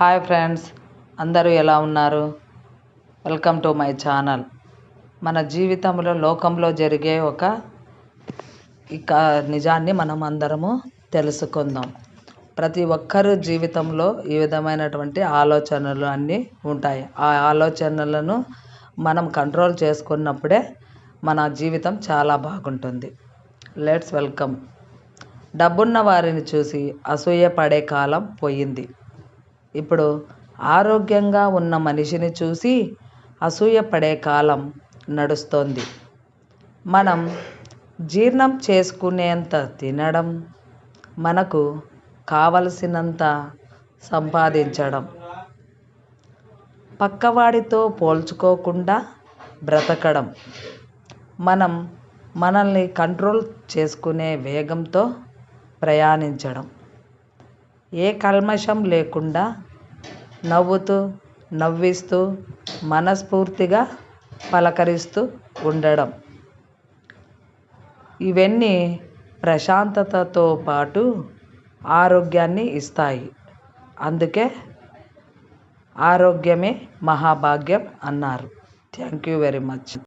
Hi friends అందరూ ఎలా ఉన్నారు? Welcome to my channel. మన జీవితంలో లోకంలో జరిగే ఒక ఇక నిజాన్ని మనం అందరము తెలుసుకుందాం. ప్రతి ఒక్కరు జీవితంలో ఈ విధమైనటువంటి ఆలోచనలు అన్నీ ఉంటాయి. ఆ ఆలోచనలను మనం కంట్రోల్ చేసుకున్నప్పుడే మన జీవితం చాలా బాగుంటుంది. Let's welcome. డబ్బున్న వారిని చూసి అసూయ పడే కాలం పోయింది. ఇప్పుడు ఆరోగ్యంగా ఉన్న మనిషిని చూసి అసూయపడే కాలం నడుస్తోంది. మనం జీర్ణం చేసుకునేంత తినడం మనకు కావలసినంత సంపాదించడం పక్కవాడితో పోల్చుకోకుండా బ్రతకడం మనం మనల్ని కంట్రోల్ చేసుకునే వేగంతో ప్రయాణించడం ఏ కల్మషం లేకుండా నవ్వుతూ నవ్విస్తూ మనస్ఫూర్తిగా పలకరిస్తూ ఉండడం. ఇవన్నీ ప్రశాంతతతో పాటు ఆరోగ్యాన్ని ఇస్తాయి. అందుకే ఆరోగ్యమే మహాభాగ్యం అన్నారు. Thank you very much.